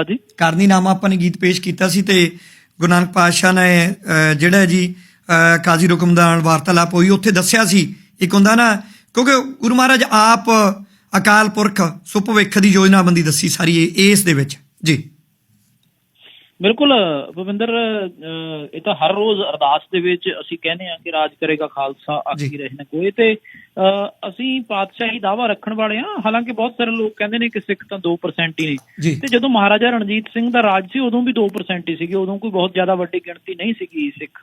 ਹਾਂਜੀ। ਕਰਨੀਨਾਮਾ ਆਪਾਂ ਨੇ ਗੀਤ ਪੇਸ਼ ਕੀਤਾ ਸੀ ਤੇ ਗੁਰੂ ਨਾਨਕ ਪਾਤਸ਼ਾਹ ਨੇ ਅਹ, ਜਿਹੜਾ ਜੀ ਅਹ, ਕਾਜ਼ੀ ਰੁਕਮ ਦਾ ਵਾਰਤਾਲਾਪ ਹੋਈ ਉੱਥੇ ਦੱਸਿਆ ਸੀ ਇੱਕ ਹੁੰਦਾ ਨਾ ਕਿਉਂਕਿ ਗੁਰੂ ਮਹਾਰਾਜ ਆਪ ਅਕਾਲ ਪੁਰਖ ਸੁਭਵਿੱਖ ਦੀ ਯੋਜਨਾਬੰਦੀ ਦੱਸੀ ਸਾਰੀ ਇਸ ਦੇ ਵਿੱਚ। ਜੀ। ਬਿਲਕੁਲ ਭਵਿੰਦਰ ਇਹ ਤਾਂ ਹਰ ਰੋਜ਼ ਅਰਦਾਸ ਦੇ ਵਿੱਚ ਅਸੀਂ ਕਹਿੰਦੇ ਆ ਕਿ ਰਾਜ ਕਰੇਗਾ ਖਾਲਸਾ ਆਖੀ। ਰਹਿਣ ਕੋਈ। ਤੇ ਅਸੀਂ ਪਾਤਸ਼ਾਹੀ ਦਾਵਾ ਰੱਖਣ ਵਾਲੇ ਆ ਹਾਲਾਂਕਿ ਬਹੁਤ ਸਾਰੇ ਲੋਕ ਕਹਿੰਦੇ ਨੇ ਕਿ ਸਿੱਖ ਤਾਂ 2% ਹੀ ਨੇ। ਤੇ ਜਦੋਂ ਮਹਾਰਾਜਾ ਰਣਜੀਤ ਸਿੰਘ ਦਾ ਰਾਜ ਸੀ ਉਦੋਂ ਵੀ 2% ਹੀ ਸੀਗੇ। ਉਦੋਂ ਕੋਈ ਬਹੁਤ ਜ਼ਿਆਦਾ ਵੱਡੀ ਗਿਣਤੀ ਨਹੀਂ ਸੀਗੀ ਸਿੱਖ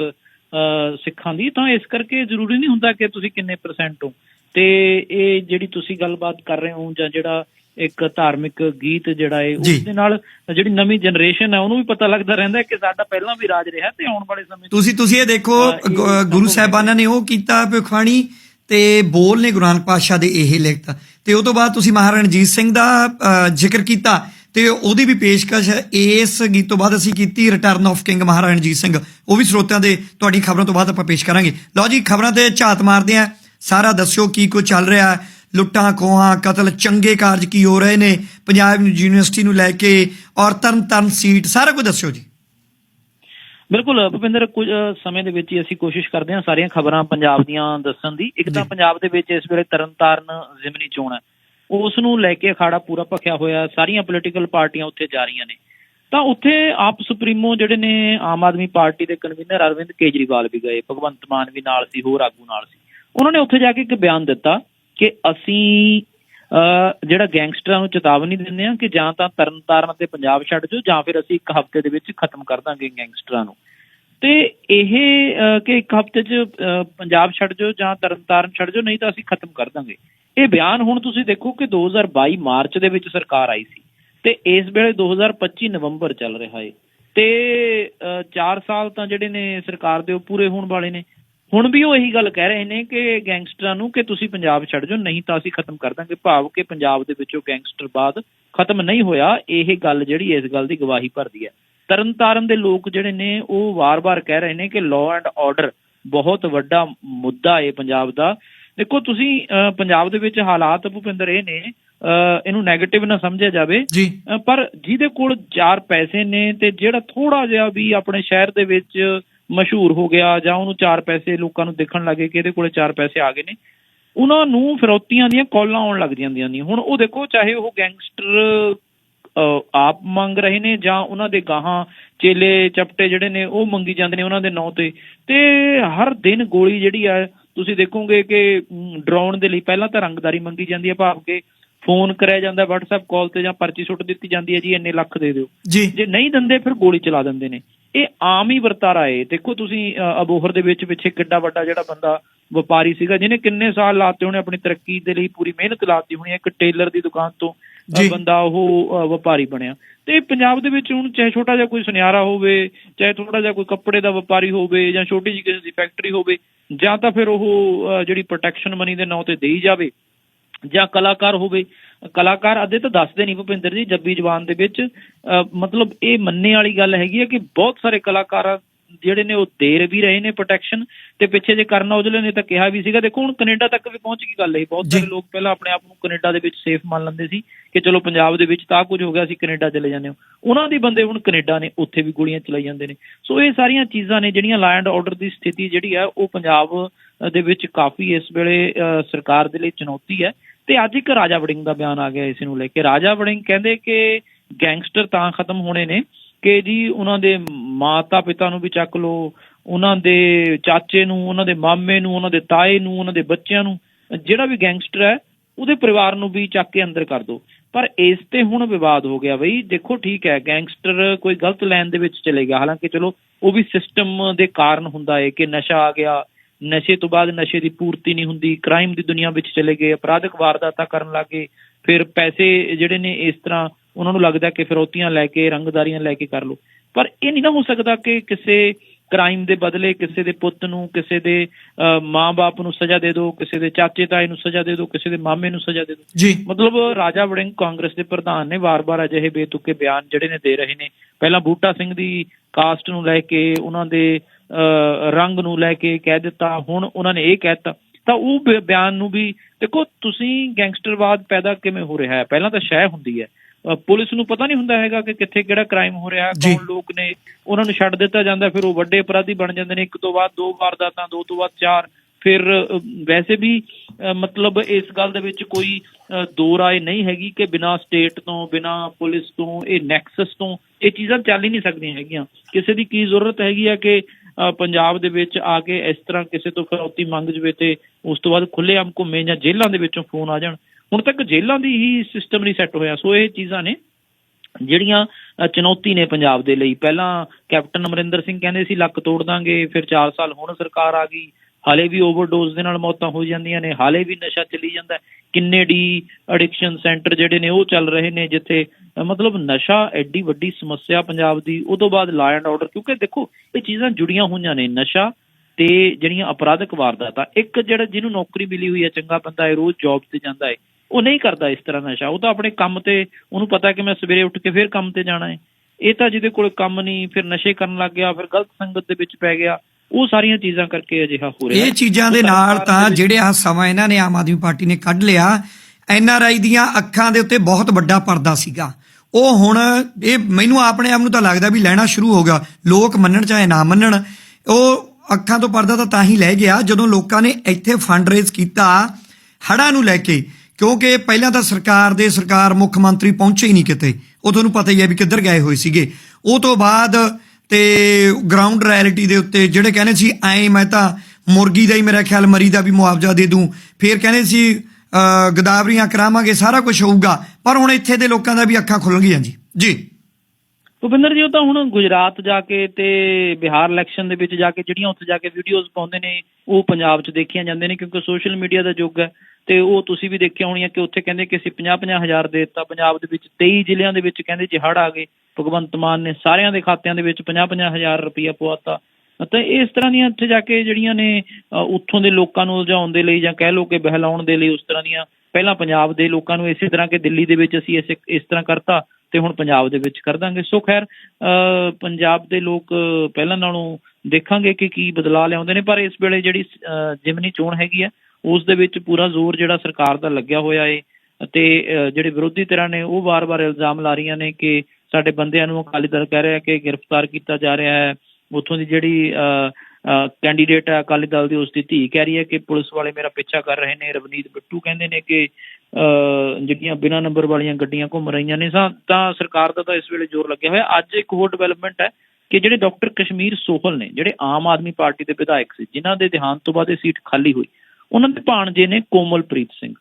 ਸਿੱਖਾਂ ਦੀ। ਤਾਂ ਇਸ ਕਰਕੇ ਜ਼ਰੂਰੀ ਨਹੀਂ ਹੁੰਦਾ ਕਿ ਤੁਸੀਂ ਕਿੰਨੇ ਪਰਸੈਂਟ ਹੋ। ਤੇ ਇਹ ਜਿਹੜੀ ਤੁਸੀਂ ਗੱਲਬਾਤ ਕਰ ਰਹੇ ਹੋ ਜਾਂ ਜਿਹੜਾ ਇੱਕ ਧਾਰਮਿਕ ਗੀਤ ਜਿਹੜਾ ਹੈ। ਉਸ ਦੇ ਨਾਲ ਜਿਹੜੀ ਨਵੀਂ ਜਨਰੇਸ਼ਨ ਹੈ ਉਹਨੂੰ ਵੀ ਪਤਾ ਲੱਗਦਾ ਰਹਿੰਦਾ ਹੈ ਕਿ ਸਾਡਾ ਪਹਿਲਾਂ ਵੀ ਰਾਜ ਰਿਹਾ ਤੇ ਆਉਣ ਵਾਲੇ ਸਮੇਂ ਤੁਸੀਂ ਤੁਸੀਂ ਇਹ ਦੇਖੋ ਗੁਰੂ। ਸਾਹਿਬਾਨਾਂ ਨੇ ਉਹ ਕੀਤਾ ਭਿਖਵਾਣੀ ਤੇ ਬੋਲ ਨੇ ਗੁਰੂ ਨਾਨਕ ਪਾਤਸ਼ਾਹ ਦੇ ਇਹ ਲਿਖਤ। ਤੇ ਉਹ ਤੋਂ ਬਾਅਦ ਤੁਸੀਂ ਮਹਾਰਾਣਾ ਰਣਜੀਤ ਸਿੰਘ ਦਾ ਜ਼ਿਕਰ ਕੀਤਾ ਤੇ ਉਹਦੀ ਵੀ ਪੇਸ਼ਕਸ਼ ਇਸ ਗੀਤ ਤੋਂ ਬਾਅਦ ਅਸੀਂ ਕੀਤੀ return of king Maharana Ranjit Singh. ਉਹ ਵੀ ਸਰੋਤਿਆਂ ਦੇ ਤੁਹਾਡੀ ਖਬਰਾਂ ਤੋਂ ਬਾਅਦ ਆਪਾਂ ਪੇਸ਼ ਕਰਾਂਗੇ। ਲਓ ਜੀ ਖਬਰਾਂ ਤੇ ਝਾਤ ਮਾਰਦੇ ਆਂ ਸਾਰਾ ਦੱਸਿਓ ਕੀ ਕੁਝ ਚੱਲ ਰਿਹਾ ਹੈ। ਲੁੱਟਾਂ ਖੋਹਾਂ ਕਤਲ ਚੰਗੇ ਕਾਰਜ ਕੀ ਹੋ ਰਹੇ ਨੇ? ਪੰਜਾਬ ਯੂਨੀਵਰਸਿਟੀ ਨੂੰ ਲੈ ਕੇ ਔਰ ਤਰਨ ਤਰਨ ਸੀਟ ਸਾਰਾ ਕੁਝ ਦੱਸਿਓ ਜੀ। ਬਿਲਕੁਲ ਭੁਪਿੰਦਰ ਕੁਝ ਸਮੇਂ ਦੇ ਵਿੱਚ ਹੀ ਅਸੀਂ ਕੋਸ਼ਿਸ਼ ਕਰਦੇ ਹਾਂ ਸਾਰੀਆਂ ਖਬਰਾਂ ਪੰਜਾਬ ਦੀਆਂ ਦੱਸਣ ਦੀ। ਇੱਕ ਤਾਂ। ਪੰਜਾਬ ਦੇ ਵਿੱਚ ਇਸ ਵੇਲੇ ਤਰਨਤਾਰਨ ਜ਼ਿਮਨੀ ਚੋਣ ਹੈ। ਉਸ ਨੂੰ ਲੈ ਕੇ ਅਖਾੜਾ ਪੂਰਾ ਭਖਿਆ ਹੋਇਆ। ਸਾਰੀਆਂ ਪੋਲੀਟੀਕਲ ਪਾਰਟੀਆਂ ਉੱਥੇ ਜਾ ਰਹੀਆਂ ਨੇ। ਤਾਂ ਉੱਥੇ ਆਪ ਸੁਪਰੀਮੋ ਜਿਹੜੇ ਨੇ ਆਮ ਆਦਮੀ ਪਾਰਟੀ ਦੇ ਕਨਵੀਨਰ ਅਰਵਿੰਦ ਕੇਜਰੀਵਾਲ ਵੀ ਗਏ ਭਗਵੰਤ ਮਾਨ ਵੀ ਨਾਲ ਸੀ ਹੋਰ ਆਗੂ ਨਾਲ ਸੀ। ਉਹਨਾਂ ਨੇ ਉੱਥੇ ਜਾ ਕੇ ਇੱਕ ਬਿਆਨ ਦਿੱਤਾ ਕਿ ਅਸੀਂ ਅ, ਜਿਹੜਾ ਗੈਂਗਸਟਰਾਂ ਨੂੰ ਚੇਤਾਵਨੀ ਦਿੰਦੇ ਆ ਕਿ ਜਾਂ ਤਾਂ ਤਰਨਤਾਰਨ ਤੇ ਪੰਜਾਬ ਛੱਡ ਜਾਓ ਜਾਂ ਫਿਰ ਅਸੀਂ ਇੱਕ ਹਫ਼ਤੇ ਦੇ ਵਿੱਚ ਖਤਮ ਕਰ ਦਾਂਗੇ ਗੈਂਗਸਟਰਾਂ ਨੂੰ। ਤੇ ਇਹ ਕਿ ਇੱਕ ਹਫ਼ਤੇ 'ਚ ਅ, ਪੰਜਾਬ ਛੱਡ ਜਾਓ ਜਾਂ ਤਰਨਤਾਰਨ ਛੱਡ ਜਾਓ ਨਹੀਂ ਤਾਂ ਅਸੀਂ ਖਤਮ ਕਰ ਦਾਂਗੇ। ਇਹ ਬਿਆਨ ਹੁਣ ਤੁਸੀਂ ਦੇਖੋ ਕਿ 2022 ਮਾਰਚ ਦੇ ਵਿੱਚ ਸਰਕਾਰ ਆਈ ਸੀ ਤੇ ਇਸ ਵੇਲੇ 2025 ਨਵੰਬਰ ਚੱਲ ਰਿਹਾ ਹੈ ਤੇ 4 ਸਾਲ ਤਾਂ ਜਿਹੜੇ ਨੇ ਸਰਕਾਰ ਦੇ ਉਹ ਪੂਰੇ ਹੋਣ ਵਾਲੇ ਨੇ। ਹੁਣ ਵੀ ਉਹ ਇਹੀ ਗੱਲ ਕਹਿ ਰਹੇ ਨੇ ਕਿ ਗੈਂਗਸਟਰਾਂ ਨੂੰ ਕਿ ਤੁਸੀਂ ਪੰਜਾਬ ਛੱਡ ਜਾਓ ਨਹੀਂ ਤਾਂ ਅਸੀਂ ਖਤਮ ਕਰ ਦਾਂਗੇ। ਭਾਵ ਕਿ ਪੰਜਾਬ ਦੇ ਵਿੱਚੋਂ ਗੈਂਗਸਟਰਵਾਦ ਖਤਮ ਨਹੀਂ ਹੋਇਆ ਇਹ ਗੱਲ ਜਿਹੜੀ ਇਸ ਗੱਲ ਦੀ ਗਵਾਹੀ ਭਰਦੀ ਹੈ। ਤਰਨਤਾਰਨ ਦੇ ਲੋਕ ਜਿਹੜੇ ਨੇ ਉਹ ਵਾਰ-ਵਾਰ ਕਹਿ ਰਹੇ ਨੇ ਕਿ ਲਾਅ ਐਂਡ ਆਰਡਰ ਬਹੁਤ ਵੱਡਾ ਮੁੱਦਾ ਹੈ ਪੰਜਾਬ ਦਾ। ਦੇਖੋ ਤੁਸੀਂ ਪੰਜਾਬ ਦੇ ਵਿੱਚ ਹਾਲਾਤ ਭੁਪਿੰਦਰ ਇਹ ਨੇ ਇਹਨੂੰ 네ਗੇਟਿਵ ਨਾ ਸਮਝਿਆ ਜਾਵੇ। ਪਰ ਜਿਹਦੇ ਕੋਲ ਚਾਰ ਪੈਸੇ ਨੇ ਤੇ ਜਿਹੜਾ ਥੋੜਾ ਜਿਹਾ ਵੀ ਆਪਣੇ ਸ਼ਹਿਰ ਦੇ ਵਿੱਚ ਮਸ਼ਹੂਰ ਹੋ ਗਿਆ ਜਾਂ ਉਹਨੂੰ ਚਾਰ ਪੈਸੇ ਲੋਕਾਂ ਨੂੰ ਦੇਖਣ ਲੱਗੇ ਕਿ ਇਹਦੇ ਕੋਲੇ ਚਾਰ ਪੈਸੇ ਆ ਗਏ ਨੇ ਉਹਨਾਂ ਨੂੰ ਫਿਰੌਤੀਆਂ ਦੀਆਂ ਕਾਲਾਂ ਆਉਣ ਲੱਗ ਜਾਂਦੀਆਂ ਨੇ। ਹੁਣ ਉਹ ਦੇਖੋ ਚਾਹੇ ਉਹ ਗੈਂਗਸਟਰ ਆਪ ਮੰਗ ਰਹੇ ਨੇ ਜਾਂ ਉਹਨਾਂ ਦੇ ਗਾਹਾਂ ਚੇਲੇ ਚਪਟੇ ਜਿਹੜੇ ਨੇ ਉਹ ਮੰਗੀ ਜਾਂਦੇ ਨੇ ਉਹਨਾਂ ਦੇ ਨਾਂ ਤੇ। ਤੇ ਹਰ ਦਿਨ ਗੋਲੀ ਜਿਹੜੀ ਆ ਤੁਸੀਂ ਦੇਖੋਗੇ ਕਿ ਡਰਾਉਣ ਦੇ ਲਈ ਪਹਿਲਾਂ ਤਾਂ ਰੰਗਦਾਰੀ ਮੰਗੀ ਜਾਂਦੀ ਹੈ ਭਾਵ ਕਿ ਫੋਨ ਕਰਿਆ ਜਾਂਦਾ WhatsApp ਕਾਲ ਤੇ ਜਾਂ ਪਰਚੀ ਸੁੱਟ ਦਿੱਤੀ ਜਾਂਦੀ ਹੈ ਜੀ ਇੰਨੇ ਲੱਖ ਦੇ ਦਿਓ। ਜੇ ਨਹੀਂ ਦਿੰਦੇ ਫਿਰ ਗੋਲੀ ਚਲਾ ਦਿੰਦੇ ਨੇ। ਇਹ ਆਮ ਹੀ ਵਰਤਾਰਾ ਏ ਦੇਖੋ ਤੁਸੀਂ ਅਬੋਹਰ ਦੇ ਵਿੱਚ ਪਿੱਛੇ ਕਿੱਡਾ ਵੱਡਾ ਜਿਹੜਾ ਬੰਦਾ ਵਪਾਰੀ ਸੀਗਾ ਜਿਹਨੇ ਕਿੰਨੇ ਸਾਲ ਲਾਤੇ ਹੋਣੇ ਆਪਣੀ ਤਰੱਕੀ ਦੇ ਲਈ ਪੂਰੀ ਮਿਹਨਤ ਲਾਤੀ ਹੋਣੀ ਹੈ। ਇੱਕ ਟੇਲਰ ਦੀ ਦੁਕਾਨ ਤੋਂ। ਬੰਦਾ ਉਹ ਵਪਾਰੀ ਬਣਿਆ। ਤੇ ਪੰਜਾਬ ਦੇ ਵਿੱਚ ਹੁਣ ਚਾਹੇ ਛੋਟਾ ਜਿਹਾ ਕੋਈ ਸੁਨਿਆਰਾ ਹੋਵੇ ਚਾਹੇ ਥੋੜਾ ਜਿਹਾ ਕੋਈ ਕੱਪੜੇ ਦਾ ਵਪਾਰੀ ਹੋਵੇ ਜਾਂ ਛੋਟੀ ਜਿਹੀ ਕਿਸੇ ਦੀ ਫੈਕਟਰੀ ਹੋਵੇ ਜਾਂ ਤਾਂ ਫਿਰ ਉਹ ਜਿਹੜੀ ਪ੍ਰੋਟੈਕਸ਼ਨ ਮਨੀ ਦੇ ਨਾਂ ਤੇ ਦੇਈ ਜਾਵੇ ਜਾਂ ਕਲਾਕਾਰ ਹੋਵੇ ਕਲਾਕਾਰ ਅੱਧੇ ਤਾਂ ਦੱਸਦੇ ਨਹੀਂ ਭੁਪਿੰਦਰ ਜੀ ਜੱਬੀ ਜਵਾਨ ਦੇ ਵਿੱਚ ਮਤਲਬ ਇਹ ਮੰਨਣੇ ਵਾਲੀ ਗੱਲ ਹੈਗੀ ਹੈ ਕਿ ਬਹੁਤ ਸਾਰੇ ਕਲਾਕਾਰ ਜਿਹੜੇ ਨੇ ਉਹ ਦੇ ਵੀ ਰਹੇ ਨੇ ਪ੍ਰੋਟੈਕਸ਼ਨ ਤੇ ਪਿੱਛੇ ਜੇ ਕਰਨ ਔਜਲੇ ਨੇ ਤਾਂ ਕਿਹਾ ਵੀ ਸੀਗਾ ਦੇਖੋ ਹੁਣ ਕੈਨੇਡਾ ਤੱਕ ਵੀ ਪਹੁੰਚ ਗਈ ਗੱਲ ਇਹ ਬਹੁਤ। ਸਾਰੇ ਲੋਕ ਪਹਿਲਾਂ ਆਪਣੇ ਆਪ ਨੂੰ ਕੈਨੇਡਾ ਦੇ ਵਿੱਚ ਸੇਫ ਮੰਨ ਲੈਂਦੇ ਸੀ ਕਿ ਚਲੋ ਪੰਜਾਬ ਦੇ ਵਿੱਚ ਤਾਂ ਕੁਝ ਹੋ ਗਿਆ ਸੀ ਕੈਨੇਡਾ ਚਲੇ ਜਾਂਦੇ ਹੋ। ਉਹਨਾਂ ਦੀ ਬੰਦੇ ਹੁਣ ਕੈਨੇਡਾ ਨੇ ਉੱਥੇ ਵੀ ਗੋਲੀਆਂ ਚਲਾਈ ਜਾਂਦੇ ਨੇ। ਸੋ ਇਹ ਸਾਰੀਆਂ ਚੀਜ਼ਾਂ ਨੇ ਜਿਹੜੀਆਂ ਲੈਂਡ ਆਰਡਰ ਦੀ ਸਥਿਤੀ ਜਿਹੜੀ ਹੈ ਉਹ ਪੰਜਾਬ ਦੇ ਵਿੱਚ ਕਾਫੀ ਇਸ ਵੇਲੇ ਸਰਕਾਰ ਦੇ ਲਈ ਚੁਣੌਤੀ ਹੈ। ਤੇ ਅੱਜ ਇੱਕ ਰਾਜਾ ਵੜਿੰਗ ਦਾ ਬਿਆਨ ਆ ਗਿਆ ਇਸ ਨੂੰ ਲੈ ਕੇ। ਰਾਜਾ ਵੜਿੰਗ ਕਹਿੰਦੇ ਕਿ ਗੈਂਗਸਟਰ ਤਾਂ ਖਤਮ ਹੋਣੇ ਨੇ ਕਿ ਜੀ ਉਹਨਾਂ ਦੇ ਮਾਤਾ ਪਿਤਾ ਨੂੰ ਵੀ ਚੱਕ ਲਓ, ਉਹਨਾਂ ਦੇ ਚਾਚੇ ਨੂੰ, ਉਹਨਾਂ ਦੇ ਮਾਮੇ ਨੂੰ, ਉਹਨਾਂ ਦੇ ਤਾਏ ਨੂੰ, ਉਹਨਾਂ ਦੇ ਬੱਚਿਆਂ ਨੂੰ, ਜਿਹੜਾ ਵੀ ਗੈਂਗਸਟਰ ਹੈ, ਉਹਦੇ ਪਰਿਵਾਰ ਨੂੰ ਵੀ ਚੱਕ ਕੇ ਅੰਦਰ ਕਰ ਦੋ ਪਰ ਇਸ ਤੇ ਹੁਣ ਵਿਵਾਦ ਹੋ ਗਿਆ ਬਈ, ਦੇਖੋ ਠੀਕ ਹੈ, ਗੈਂਗਸਟਰ ਕੋਈ ਗਲਤ ਲਾਈਨ ਦੇ ਵਿੱਚ ਚਲੇ ਗਿਆ। ਹਾਲਾਂਕਿ ਚਲੋ, ਉਹ ਵੀ ਸਿਸਟਮ ਦੇ ਕਾਰਨ ਹੁੰਦਾ ਹੈ ਕਿ ਨਸ਼ਾ ਆ ਗਿਆ ਨਸ਼ੇ ਤੋਂ ਬਾਅਦ ਨਸ਼ੇ ਦੀ ਪੂਰਤੀ ਨਹੀਂ ਹੁੰਦੀ ਕ੍ਰਾਈਮ ਦੀ ਦੁਨੀਆ ਵਿੱਚ ਚਲੇ ਗਏ ਅਪਰਾਧਿਕ ਵਾਰਦਾਤਾਂ ਕਰਨ ਲੱਗੇ ਫਿਰ ਪੈਸੇ ਜਿਹੜੇ ਨੇ ਇਸ ਤਰ੍ਹਾਂ ਉਹਨਾਂ ਨੂੰ ਲੱਗਦਾ ਕਿ ਫਿਰੌਤੀਆਂ ਲੈ ਕੇ ਰੰਗਦਾਰੀਆਂ ਲੈ ਕੇ ਕਰ ਲਓ। ਪਰ ਇਹ ਨਹੀਂ ਨਾ ਹੋ ਸਕਦਾ ਕਿ ਕਿਸੇ ਕ੍ਰਾਈਮ ਦੇ ਬਦਲੇ ਕਿਸੇ ਦੇ ਪੁੱਤ ਨੂੰ ਕਿਸੇ ਦੇ ਮਾਂ-ਬਾਪ ਨੂੰ ਸਜ਼ਾ ਦੇ ਦਿਓ ਕਿਸੇ ਦੇ ਚਾਚੇ ਤਾਏ ਨੂੰ ਸਜ਼ਾ ਦੇ ਦਿਓ ਕਿਸੇ ਦੇ ਮਾਮੇ ਨੂੰ ਸਜ਼ਾ ਦੇ ਦਿਓ। ਜੀ। ਮਤਲਬ ਰਾਜਾ ਵੜਿੰਗ ਕਾਂਗਰਸ ਦੇ ਪ੍ਰਧਾਨ ਨੇ ਵਾਰ-ਵਾਰ ਅਜਿਹੇ ਬੇਤੁਕੇ ਬਿਆਨ ਜਿਹੜੇ ਨੇ ਦੇ ਰਹੇ ਨੇ। ਪਹਿਲਾਂ ਬੂਟਾ ਸਿੰਘ ਦੀ ਕਾਸਟ ਨੂੰ ਲੈ ਕੇ ਉਹਨਾਂ ਦੇ ਰੰਗ ਨੂੰ ਲੈ ਕੇ ਕਹਿ ਦਿੱਤਾ ਹੁਣ ਉਹਨਾਂ ਨੇ ਇਹ ਕਹਿਤਾ ਤਾਂ ਉਹ ਬਿਆਨ ਨੂੰ ਵੀ ਦੇਖੋ ਤੁਸੀਂ ਗੈਂਗਸਟਰਵਾਦ ਪੈਦਾ ਕਿਵੇਂ ਹੋ ਰਿਹਾ ਹੈ? ਪਹਿਲਾਂ ਤਾਂ ਸ਼ੈ ਹੁੰਦੀ ਹੈ। ਪੁਲਿਸ ਨੂੰ ਪਤਾ ਨਹੀਂ ਹੁੰਦਾ ਹੈਗਾ ਕਿ ਕਿੱਥੇ ਕਿਹੜਾ ਕ੍ਰਾਈਮ ਹੋ ਰਿਹਾ। ਕੌਣ ਲੋਕ ਨੇ ਉਹਨਾਂ ਨੂੰ ਛੱਡ ਦਿੱਤਾ ਜਾਂਦਾ ਫਿਰ ਉਹ ਵੱਡੇ ਅਪਰਾਧੀ ਬਣ ਜਾਂਦੇ ਨੇ ਇੱਕ ਤੋਂ ਬਾਅਦ ਦੋ ਵਾਰਦਾਤਾਂ ਦੋ ਤੋਂ ਬਾਅਦ ਚਾਰ ਫਿਰ ਵੈਸੇ ਵੀ ਮਤਲਬ ਇਸ ਗੱਲ ਦੇ ਵਿੱਚ ਕੋਈ ਦੋ ਰਾਏ ਨਹੀਂ ਹੈਗੀ ਕਿ ਬਿਨਾ ਸਟੇਟ ਤੋਂ ਬਿਨਾ ਪੁਲਿਸ ਤੋਂ ਇਹ ਨੈਕਸਸ ਤੋਂ ਇਹ ਚੀਜ਼ਾਂ ਚੱਲ ਹੀ ਨਹੀਂ ਸਕਦੀਆਂ ਹੈਗੀਆਂ। ਕਿਸੇ ਦੀ ਕੀ ਜ਼ਰੂਰਤ ਹੈਗੀ ਆ ਕਿ ਪੰਜਾਬ ਦੇ ਵਿੱਚ ਆ ਕੇ ਇਸ ਤਰ੍ਹਾਂ ਕਿਸੇ ਤੋਂ ਫਿਰੌਤੀ ਮੰਗ ਜਵੇ ਤੇ ਉਸ ਤੋਂ ਬਾਅਦ ਖੁੱਲ੍ਹੇਆਮ ਘੁੰਮੇ ਜਾਂ ਜੇਲ੍ਹਾਂ ਦੇ ਵਿੱਚੋਂ ਫੋਨ ਆ ਜਾਣ। ਹੁਣ ਤੱਕ ਜੇਲ੍ਹਾਂ ਦੀ ਹੀ ਸਿਸਟਮ ਨਹੀਂ ਸੈੱਟ ਹੋਇਆ। ਸੋ ਇਹ ਚੀਜ਼ਾਂ ਨੇ ਜਿਹੜੀਆਂ ਚੁਣੌਤੀ ਨੇ ਪੰਜਾਬ ਦੇ ਲਈ। ਪਹਿਲਾਂ ਕੈਪਟਨ ਅਮਰਿੰਦਰ ਸਿੰਘ ਕਹਿੰਦੇ ਸੀ, ਲੱਕ ਤੋੜ ਦਾਂਗੇ। ਫਿਰ 4 ਸਾਲ ਹੁਣ ਸਰਕਾਰ ਆ ਗਈ। ਹਾਲੇ ਵੀ ਓਵਰਡੋਜ਼ ਦੇ ਨਾਲ ਮੌਤਾਂ ਹੋ ਜਾਂਦੀਆਂ ਨੇ, ਹਾਲੇ ਵੀ ਨਸ਼ਾ ਚੱਲੀ ਜਾਂਦਾ ਕਿੰਨੇ ਡੀ ਐਡਿਕਸ਼ਨ ਸੈਂਟਰ ਜਿਹੜੇ ਨੇ ਉਹ ਚੱਲ ਰਹੇ ਨੇ, ਜਿੱਥੇ, ਮਤਲਬ ਨਸ਼ਾ ਐਡੀ ਵੱਡੀ ਸਮੱਸਿਆ ਪੰਜਾਬ ਦੀ, ਉਹ ਤੋਂ ਬਾਅਦ ਲਾ ਐਂਡ ਆਰਡਰ ਕਿਉਂਕਿ ਦੇਖੋ, ਇਹ ਚੀਜ਼ਾਂ ਜੁੜੀਆਂ ਹੋਈਆਂ ਨੇ, ਨਸ਼ਾ ਤੇ ਜਿਹੜੀਆਂ ਅਪਰਾਧਿਕ ਵਾਰਦਾਤਾਂ, ਇੱਕ ਜਿਹੜਾ ਜਿਹਨੂੰ ਨੌਕਰੀ ਮਿਲੀ ਹੋਈ ਹੈ, ਚੰਗਾ ਬੰਦਾ ਹੈ ਰੋਜ਼ ਜੌਬ ਤੇ ਜਾਂਦਾ ਹੈ, ਉਹ ਨਹੀਂ ਕਰਦਾ ਇਸ ਤਰ੍ਹਾਂ ਨਸ਼ਾ, ਉਹ ਤਾਂ ਆਪਣੇ ਕੰਮ ਤੇ, ਉਹਨੂੰ ਪਤਾ ਕਿ ਮੈਂ ਸਵੇਰੇ ਉੱਠ ਕੇ ਫਿਰ ਕੰਮ ਤੇ ਜਾਣਾ ਹੈ। ਇਹ ਤਾਂ ਜਿਹਦੇ ਕੋਲ ਕੰਮ ਨਹੀਂ, ਫਿਰ ਨਸ਼ੇ ਕਰਨ ਲੱਗ ਗਿਆ, ਫਿਰ ਗਲਤ ਸੰਗਤ ਦੇ ਵਿੱਚ ਪੈ ਗਿਆ ਉਹ ਸਾਰੀਆਂ ਚੀਜ਼ਾਂ ਕਰਕੇ ਅਜਿਹਾ ਹੋ ਰਿਹਾ ਇਹ। ਚੀਜ਼ਾਂ ਦੇ ਨਾਲ ਤਾਂ ਜਿਹੜੇ ਆ ਸਮਾਂ ਇਹਨਾਂ ਨੇ ਆਮ ਆਦਮੀ ਪਾਰਟੀ ਨੇ ਕੱਢ ਲਿਆ ਐਨ ਆਰ ਆਈ ਦੀਆਂ ਅੱਖਾਂ ਦੇ ਉੱਤੇ ਬਹੁਤ ਵੱਡਾ ਪਰਦਾ ਸੀਗਾ। ਉਹ ਹੁਣ ਇਹ ਮੈਨੂੰ ਆਪਣੇ ਆਪ ਨੂੰ ਤਾਂ ਲੱਗਦਾ ਵੀ ਲੈਣਾ ਸ਼ੁਰੂ ਹੋ ਗਿਆ। ਲੋਕ ਮੰਨਣ ਚਾਹੇ ਨਾ ਮੰਨਣ ਉਹ ਅੱਖਾਂ ਤੋਂ ਪਰਦਾ ਤਾਂ ਤਾਂ ਹੀ ਲੈ ਗਿਆ ਜਦੋਂ ਲੋਕਾਂ ਨੇ ਇੱਥੇ ਫੰਡ ਰੇਜ਼ ਕੀਤਾ ਹੜ੍ਹਾਂ ਨੂੰ ਲੈ ਕੇ। ਕਿਉਂਕਿ ਪਹਿਲਾਂ ਤਾਂ ਸਰਕਾਰ ਦੇ ਸਰਕਾਰ ਮੁੱਖ ਮੰਤਰੀ ਪਹੁੰਚੇ ਹੀ ਨਹੀਂ ਕਿਤੇ। ਉਹ ਤੁਹਾਨੂੰ ਪਤਾ ਹੀ ਹੈ ਵੀ ਕਿੱਧਰ ਗਏ ਹੋਏ ਸੀਗੇ। ਉਹ ਤੋਂ ਬਾਅਦ ਤੇ ਗਰਾਊਂਡ ਰਿਐਲਿਟੀ ਦੇ ਉੱਤੇ ਜਿਹੜੇ ਕਹਿੰਦੇ ਸੀ, ਐ ਮੈਂ ਤਾਂ ਮੁਰਗੀ ਦਾ ਹੀ ਮੇਰਾ ਖਿਆਲ ਮਰੀ ਦਾ ਵੀ ਮੁਆਵਜ਼ਾ ਦੇ ਦੂੰ। ਫਿਰ ਕਹਿੰਦੇ ਸੀ ਗਦਾਵਰੀਆਂ ਕਰਾਵਾਂਗੇ, ਸਾਰਾ ਕੁਝ ਹੋਊਗਾ। ਪਰ ਹੁਣ ਇੱਥੇ ਦੇ ਲੋਕਾਂ ਦਾ ਵੀ ਅੱਖਾਂ ਖੁੱਲ ਗਈਆਂ ਜੀ। ਜੀ। ਭੁਪਿੰਦਰ ਜੀ, ਉਹ ਤਾਂ ਹੁਣ ਗੁਜਰਾਤ ਜਾ ਕੇ ਤੇ ਬਿਹਾਰ ਇਲੈਕਸ਼ਨ ਦੇ ਵਿੱਚ ਜਾ ਕੇ ਜਿਹੜੀਆਂ ਉੱਥੇ ਜਾ ਕੇ ਵੀਡੀਓਜ਼ ਪਾਉਂਦੇ ਨੇ, ਉਹ ਪੰਜਾਬ 'ਚ ਦੇਖੀਆਂ ਜਾਂਦੇ ਨੇ ਕਿਉਂਕਿ ਸੋਸ਼ਲ ਮੀਡੀਆ ਦਾ ਯੁੱਗ ਹੈ ਤੇ ਉਹ ਤੁਸੀਂ ਵੀ ਦੇਖਿਆ ਹੋਣੀਆਂ ਕਿ ਉੱਥੇ ਕਹਿੰਦੇ ਕਿ ਅਸੀਂ 50-50 ਹਜ਼ਾਰ ਦੇ ਦਿੱਤਾ। ਪੰਜਾਬ ਦੇ ਵਿੱਚ 23 ਜ਼ਿਲ੍ਹਿਆਂ ਦੇ ਵਿੱਚ ਕਹਿੰਦੇ ਜੇ ਹੜ ਆ ਗਏ। ਭਗਵੰਤ ਮਾਨ ਨੇ ਸਾਰਿਆਂ ਦੇ ਖਾਤਿਆਂ ਦੇ ਵਿੱਚ 50-50 ਹਜ਼ਾਰ ਰੁਪਈਆ ਪਵਾਤਾ। ਤਾਂ ਇਸ ਤਰ੍ਹਾਂ ਦੀਆਂ ਉੱਥੇ ਜਾ ਕੇ ਜਿਹੜੀਆਂ ਨੇ ਉੱਥੋਂ ਦੇ ਲੋਕਾਂ ਨੂੰ ਉਲਝਾਉਣ ਦੇ ਲਈ ਜਾਂ ਕਹਿ ਲਓ ਕਿ ਬਹਿਲਾਉਣ ਦੇ ਲਈ ਉਸ ਤਰ੍ਹਾਂ ਦੀਆਂ ਪਹਿਲਾਂ ਪੰਜਾਬ ਦੇ ਲੋਕਾਂ ਨੂੰ ਇਸੇ ਤਰ੍ਹਾਂ ਕਿ ਦਿੱਲੀ ਦੇ ਵਿੱਚ ਅਸੀਂ ਇਸ ਇਸ ਤਰ੍ਹਾਂ ਕਰਤਾ ਤੇ ਹੁਣ ਪੰਜਾਬ ਦੇ ਵਿੱਚ ਕਰ ਦਾਂਗੇ। ਸੋ ਖੈਰ ਅ, ਪੰਜਾਬ ਦੇ ਲੋਕ ਪਹਿਲਾਂ ਨਾਲੋਂ ਦੇਖਾਂਗੇ ਕਿ ਕੀ ਬਦਲਾਅ ਲਿਆਉਂਦੇ ਨੇ ਪਰ ਇਸ ਵੇਲੇ ਜਿਹੜੀ ਅ, ਜਿਮਨੀ ਚੋਣ ਹੈਗੀ ਆ ਉਸ ਦੇ ਵਿੱਚ ਪੂਰਾ ਜ਼ੋਰ ਜਿਹੜਾ ਸਰਕਾਰ ਦਾ ਲੱਗਿਆ ਹੋਇਆ ਏ। ਅਤੇ ਅ, ਜਿਹੜੇ ਵਿਰੋਧੀ ਧਿਰਾਂ ਨੇ ਉਹ ਵਾਰ-ਵਾਰ ਇਲਜ਼ਾਮ ਲਾ ਰਹੀਆਂ ਨੇ ਕਿ ਸਾਡੇ ਬੰਦਿਆਂ ਨੂੰ ਅਕਾਲੀ ਦਲ ਕਹਿ ਰਿਹਾ ਕਿ ਗ੍ਰਿਫਤਾਰ ਕੀਤਾ ਜਾ ਰਿਹਾ ਹੈ। ਉੱਥੋਂ ਦੀ ਜਿਹੜੀ ਕੈਂਡੀਡੇਟ ਹੈ ਅਕਾਲੀ ਦਲ ਦੀ ਉਸ ਦੀ ਧੀ ਕਹਿ ਰਹੀ ਹੈ ਕਿ ਪੁਲਿਸ ਵਾਲੇ ਮੇਰਾ ਪਿੱਛਾ ਕਰ ਰਹੇ ਨੇ। ਰਵਨੀਤ ਬਿੱਟੂ ਕਹਿੰਦੇ ਨੇ ਕਿ ਜਿਹੜੀਆਂ ਬਿਨਾਂ ਨੰਬਰ ਵਾਲੀਆਂ ਗੱਡੀਆਂ ਘੁੰਮ ਰਹੀਆਂ ਨੇ। ਤਾਂ ਸਰਕਾਰ ਦਾ ਤਾਂ ਇਸ ਵੇਲੇ ਜ਼ੋਰ ਲੱਗਿਆ ਹੋਇਆ। ਅੱਜ ਇੱਕ ਹੋਰ ਡਿਵੈਲਪਮੈਂਟ ਹੈ ਕਿ ਜਿਹੜੇ ਡਾਕਟਰ ਕਸ਼ਮੀਰ ਸੋਹਲ ਨੇ, ਜਿਹੜੇ ਆਮ ਆਦਮੀ ਪਾਰਟੀ ਦੇ ਵਿਧਾਇਕ ਸੀ, ਜਿਨ੍ਹਾਂ ਦੇ ਦੇਹਾਂਤ ਤੋਂ ਬਾਅਦ ਇਹ ਸੀਟ ਖਾਲੀ ਹੋਈ, ਉਹਨਾਂ ਦੇ ਭਾਣਜੇ ਨੇ ਕੋਮਲਪ੍ਰੀਤ ਸਿੰਘ।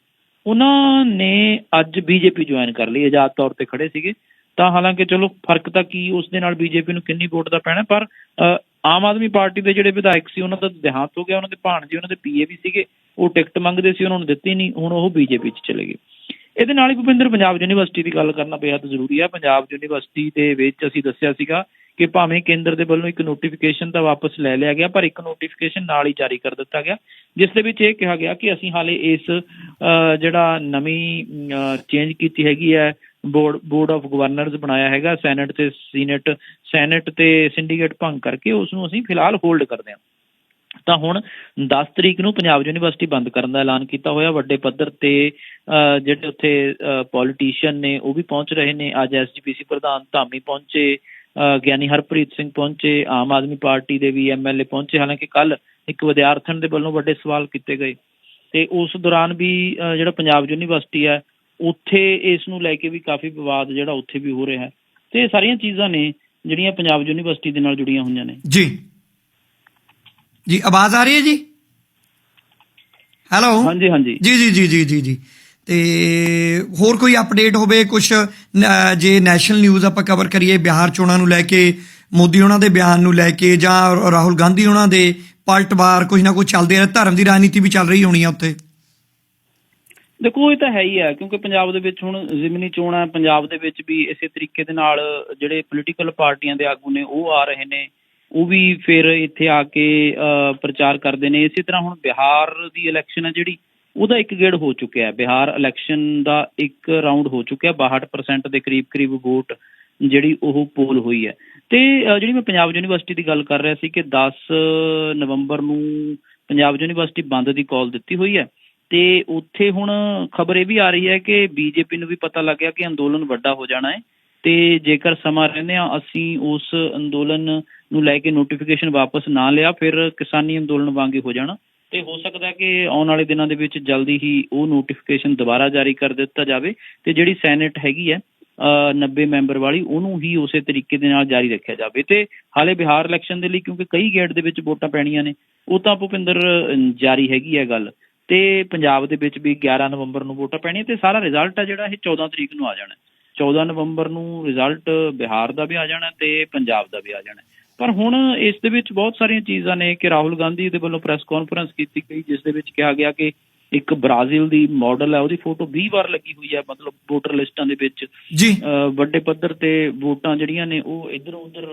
ਉਹਨਾਂ ਨੇ ਅੱਜ ਬੀਜੇਪੀ ਜੁਆਇਨ ਕਰ ਲਈ, ਆਜ਼ਾਦ ਤੌਰ ਤੇ ਖੜੇ ਸੀਗੇ। ਤਾਂ ਹਾਲਾਂਕਿ ਚਲੋ ਫ਼ਰਕ ਤਾਂ ਕੀ ਉਸ ਦੇ ਨਾਲ ਬੀਜੇਪੀ ਨੂੰ ਕਿੰਨੀ ਵੋਟ ਦਾ ਪੈਣਾ ਪਰ ਆਮ ਆਦਮੀ ਪਾਰਟੀ ਦੇ ਜਿਹੜੇ ਵਿਧਾਇਕ ਸੀ ਉਹਨਾਂ ਦਾ ਦੇਹਾਂਤ ਹੋ ਗਿਆ ਉਹਨਾਂ ਦੇ ਭਾਣਜੇ ਉਹਨਾਂ ਦੇ ਪੀਏ ਵੀ ਸੀਗੇ ਉਹ ਟਿਕਟ ਮੰਗਦੇ ਸੀ ਉਹਨਾਂ ਨੂੰ ਦਿੱਤੀ ਨਹੀਂ ਹੁਣ ਉਹ ਬੀਜੇਪੀ 'ਚ ਚਲੇ ਗਏ। ਇਹਦੇ ਨਾਲ ਹੀ ਭੁਪਿੰਦਰ ਪੰਜਾਬ ਯੂਨੀਵਰਸਿਟੀ ਦੀ ਗੱਲ ਕਰਨਾ ਬੇहद ਜ਼ਰੂਰੀ ਆ। ਪੰਜਾਬ ਯੂਨੀਵਰਸਿਟੀ ਦੇ ਵਿੱਚ ਅਸੀਂ ਦੱਸਿਆ ਸੀਗਾ ਕਿ ਭਾਵੇਂ ਕੇਂਦਰ ਦੇ ਵੱਲੋਂ ਇੱਕ ਨੋਟੀਫਿਕੇਸ਼ਨ ਤਾਂ ਵਾਪਸ ਲੈ ਲਿਆ ਗਿਆ ਪਰ ਇੱਕ ਨੋਟੀਫਿਕੇਸ਼ਨ ਨਾਲ ਹੀ ਜਾਰੀ ਕਰ ਦਿੱਤਾ ਗਿਆ ਜਿਸ ਦੇ ਵਿੱਚ ਇਹ ਕਿਹਾ ਗਿਆ ਕਿ ਅਸੀਂ ਹਾਲੇ ਇਸ ਅ, ਜਿਹੜਾ ਨਵੀਂ ਚੇਂਜ ਕੀਤੀ ਹੈਗੀ ਹੈ ਬੋਰਡ ਬੋਰਡ ਆਫ ਗਵਰਨਰਸ ਬਣਾਇਆ ਹੈਗਾ ਸੈਨੇਟ ਤੇ ਸੀਨੇਟ ਸੈਨੇਟ ਤੇ ਸਿੰਡੀਕੇਟ ਭੰਗ ਕਰਕੇ ਉਸ ਨੂੰ ਅਸੀਂ ਫਿਲਹਾਲ ਹੋਲਡ ਕਰਦੇ ਹਾਂ। ਤਾਂ ਹੁਣ 10 ਤਰੀਕ ਨੂੰ ਪੰਜਾਬ ਯੂਨੀਵਰਸਿਟੀ ਬੰਦ ਕਰਨ ਦਾ ਐਲਾਨ ਕੀਤਾ ਹੋਇਆ ਵੱਡੇ ਪੱਧਰ ਤੇ ਜਿਹੜੇ ਉੱਥੇ ਪੋਲੀਟੀਸ਼ੀਅਨ ਨੇ ਉਹ ਵੀ ਪਹੁੰਚ ਰਹੇ ਨੇ। ਅੱਜ ਐਸਜੀਪੀਸੀ ਪ੍ਰਧਾਨ ਧਾਮੀ ਪਹੁੰਚੇ ਅ, ਗਿਆਨੀ ਹਰਪ੍ਰੀਤ ਸਿੰਘ ਪਹੁੰਚੇ ਆਮ ਆਦਮੀ ਪਾਰਟੀ ਦੇ ਵੀ ਐਮਐਲਏ ਪਹੁੰਚੇ। ਹਾਲਾਂਕਿ ਕੱਲ ਇੱਕ ਵਿਦਿਆਰਥਣ ਦੇ ਵੱਲੋਂ ਵੱਡੇ ਸਵਾਲ ਕੀਤੇ ਗਏ। ਤੇ ਉਸ ਦੌਰਾਨ ਵੀ ਜਿਹੜਾ ਪੰਜਾਬ ਯੂਨੀਵਰਸਿਟੀ ਹੈ ਉੱਥੇ ਇਸ ਨੂੰ ਲੈ ਕੇ ਵੀ ਕਾਫੀ ਵਿਵਾਦ ਜਿਹੜਾ ਉੱਥੇ ਵੀ ਹੋ ਰਿਹਾ ਹੈ। ਤੇ ਇਹ ਸਾਰੀਆਂ ਚੀਜ਼ਾਂ ਨੇ ਜਿਹੜੀਆਂ ਪੰਜਾਬ ਯੂਨੀਵਰਸਿਟੀ ਦੇ ਨਾਲ ਜੁੜੀਆਂ ਹੋਈਆਂ ਨੇ। ਜੀ। ਜੀ ਆਵਾਜ਼ ਆ ਰਹੀ ਹੈ ਜੀ? ਹੈਲੋ ਹਾਂਜੀ ਹਾਂਜੀ। ਜੀ ਜੀ ਜੀ ਜੀ ਜੀ ਜੀ। ਤੇ ਹੋਰ ਕੋਈ ਅਪਡੇਟ ਹੋਵੇ ਕੁਝ ਜੇ ਨੈਸ਼ਨਲ ਨਿਊਜ਼ ਆਪਾਂ ਕਵਰ ਕਰੀਏ ਬਿਹਾਰ ਚੋਣਾਂ ਨੂੰ ਲੈ ਕੇ ਮੋਦੀ ਉਹਨਾਂ ਦੇ ਬਿਆਨ ਨੂੰ ਲੈ ਕੇ ਜਾਂ ਰਾਹੁਲ ਗਾਂਧੀ ਉਹਨਾਂ ਦੇ ਪਲਟਵਾਰ ਕੁਝ ਨਾ ਕੁਝ ਚੱਲਦੇ ਰਹੇ ਧਰਮ ਦੀ ਰਾਜਨੀਤੀ ਵੀ ਚੱਲ ਰਹੀ ਹੋਣੀ ਆ ਉੱਥੇ। ਦੇਖੋ, ਇਹ ਤਾਂ ਹੈ ਹੀ ਹੈ ਕਿਉਂਕਿ ਪੰਜਾਬ ਦੇ ਵਿੱਚ ਹੁਣ ਜ਼ਿਮਨੀ ਚੋਣ ਹੈ ਪੰਜਾਬ ਦੇ ਵਿੱਚ ਵੀ ਇਸੇ ਤਰੀਕੇ ਦੇ ਨਾਲ ਜਿਹੜੇ ਪੋਲੀਟੀਕਲ ਪਾਰਟੀਆਂ ਦੇ ਆਗੂ ਨੇ, ਉਹ ਆ ਰਹੇ ਨੇ, ਉਹ ਵੀ ਫਿਰ ਇੱਥੇ ਆ ਕੇ ਪ੍ਰਚਾਰ ਕਰਦੇ ਨੇ। ਇਸੇ ਤਰ੍ਹਾਂ ਹੁਣ ਬਿਹਾਰ ਦੀ ਇਲੈਕਸ਼ਨ ਹੈ ਜਿਹੜੀ, ਉਹਦਾ ਇੱਕ ਗੇੜ ਹੋ ਚੁੱਕਿਆ ਹੈ। ਬਿਹਾਰ ਇਲੈਕਸ਼ਨ ਦਾ ਇੱਕ ਰਾਉਂਡ ਹੋ ਚੁੱਕਿਆ 62% ਦੇ ਕਰੀਬ ਕਰੀਬ ਵੋਟ ਜਿਹੜੀ ਉਹ ਪੋਲ ਹੋਈ ਹੈ। ਤੇ ਜਿਹੜੀ ਮੈਂ ਪੰਜਾਬ ਯੂਨੀਵਰਸਿਟੀ ਦੀ ਗੱਲ ਕਰ ਰਿਹਾ ਸੀ ਕਿ 10 ਨਵੰਬਰ ਨੂੰ ਪੰਜਾਬ ਯੂਨੀਵਰਸਿਟੀ ਬੰਦ ਦੀ ਕਾਲ ਦਿੱਤੀ ਹੋਈ ਹੈ ਤੇ ਉੱਥੇ ਹੁਣ ਖਬਰ ਇਹ ਵੀ ਆ ਰਹੀ ਹੈ ਕਿ ਬੀਜੇਪੀ ਨੂੰ ਵੀ ਪਤਾ ਲੱਗ ਗਿਆ ਕਿ ਅੰਦੋਲਨ ਵੱਡਾ ਹੋ ਜਾਣਾ ਹੈ ਤੇ ਜੇਕਰ ਸਮਾਂ ਰਹਿੰਦੇ ਆ ਅਸੀਂ ਉਸ ਅੰਦੋਲਨ ਨੂੰ ਲੈ ਕੇ ਨੋਟੀਫਿਕੇਸ਼ਨ ਵਾਪਸ ਨਾ ਲਿਆ ਫਿਰ ਕਿਸਾਨੀ ਅੰਦੋਲਨ ਵਾਂਗੇ ਹੋ ਜਾਣਾ। ਤੇ ਹੋ ਸਕਦਾ ਕਿ ਆਉਣ ਵਾਲੇ ਦਿਨਾਂ ਦੇ ਵਿੱਚ ਜਲਦੀ ਹੀ ਉਹ ਨੋਟੀਫਿਕੇਸ਼ਨ ਦੁਬਾਰਾ ਜਾਰੀ ਕਰ ਦਿੱਤਾ ਜਾਵੇ ਤੇ ਜਿਹੜੀ ਸੈਨੇਟ ਹੈਗੀ ਹੈ ਅ, 90 ਮੈਂਬਰ ਵਾਲੀ ਉਹਨੂੰ ਹੀ ਉਸੇ ਤਰੀਕੇ ਦੇ ਨਾਲ ਜਾਰੀ ਰੱਖਿਆ ਜਾਵੇ। ਤੇ ਹਾਲੇ ਬਿਹਾਰ ਇਲੈਕਸ਼ਨ ਦੇ ਲਈ ਕਿਉਂਕਿ ਕਈ ਗੇਟ ਦੇ ਵਿੱਚ ਵੋਟਾਂ ਪੈਣੀਆਂ ਨੇ ਉਹ ਤਾਂ ਭੁਪਿੰਦਰ ਜਾਰੀ ਹੈਗੀ ਹੈ ਗੱਲ। ਤੇ ਪੰਜਾਬ ਦੇ ਵਿੱਚ ਵੀ 11 ਨਵੰਬਰ ਨੂੰ ਵੋਟਾਂ ਪੈਣੀਆਂ ਤੇ ਸਾਰਾ ਰਿਜ਼ਲਟ ਆ ਜਿਹੜਾ ਇਹ 14 ਤਰੀਕ ਨੂੰ ਆ ਜਾਣਾ ਹੈ। 14 ਨਵੰਬਰ ਨੂੰ ਰਿਜ਼ਲਟ ਬਿਹਾਰ ਦਾ ਵੀ ਆ ਜਾਣਾ ਤੇ ਪੰਜਾਬ ਦਾ ਵੀ ਆ ਜਾਣਾ ਪਰ ਹੁਣ ਇਸ ਦੇ ਵਿੱਚ ਬਹੁਤ ਸਾਰੀਆਂ ਚੀਜ਼ਾਂ ਨੇ ਕਿ ਰਾਹੁਲ ਗਾਂਧੀ ਦੇ ਵੱਲੋਂ ਪ੍ਰੈਸ ਕਾਨਫਰੰਸ ਕੀਤੀ ਗਈ ਜਿਸ ਦੇ ਵਿੱਚ ਕਿਹਾ ਗਿਆ ਕਿ ਇੱਕ ਬ੍ਰਾਜ਼ੀਲ ਦੀ ਮਾਡਲ ਹੈ ਉਹਦੀ ਫੋਟੋ 20 ਵਾਰ ਲੱਗੀ ਹੋਈ ਹੈ ਮਤਲਬ ਵੋਟਰ ਲਿਸਟਾਂ ਦੇ ਵਿੱਚ। ਜੀ। ਵੱਡੇ ਪੱਧਰ ਤੇ ਵੋਟਾਂ ਜਿਹੜੀਆਂ ਨੇ ਉਹ ਇੱਧਰ ਉੱਧਰ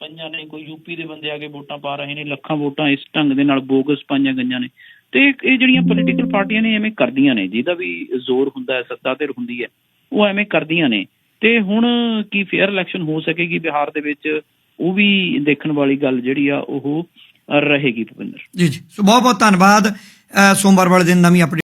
ਪਈਆਂ ਨੇ ਕੋਈ ਯੂਪੀ ਦੇ ਬੰਦੇ ਆ ਕੇ ਵੋਟਾਂ ਪਾ ਰਹੇ ਨੇ ਲੱਖਾਂ ਵੋਟਾਂ ਇਸ ਢੰਗ ਦੇ ਨਾਲ ਬੋਗਸ ਪਾਈਆਂ ਗਈਆਂ ਨੇ। ਤੇ ਇਹ ਜਿਹੜੀਆਂ ਪੋਲੀਟੀਕਲ ਪਾਰਟੀਆਂ ਨੇ ਐਵੇਂ ਕਰਦੀਆਂ ਨੇ, ਜਿਹਦਾ ਵੀ ਜ਼ੋਰ ਹੁੰਦਾ ਹੈ, ਸੱਤਾ ਧਿਰ ਹੁੰਦੀ ਹੈ, ਉਹ ਐਵੇਂ ਕਰਦੀਆਂ ਨੇ। ਤੇ ਹੁਣ ਕੀ ਫੇਅਰ ਇਲੈਕਸ਼ਨ ਹੋ ਸਕੇਗੀ ਬਿਹਾਰ ਦੇ ਵਿੱਚ, ਉਹ ਵੀ ਦੇਖਣ ਵਾਲੀ ਗੱਲ ਜਿਹੜੀ ਆ, ਉਹ ਰਹੇਗੀ ਭੁਪਿੰਦਰ। ਜੀ ਜੀ। ਸੋ ਬਹੁਤ ਬਹੁਤ ਧੰਨਵਾਦ ਸੋਮਵਾਰ ਵਾਲੇ ਦਿਨ ਨਵੀਂ ਅਪਡੇਟ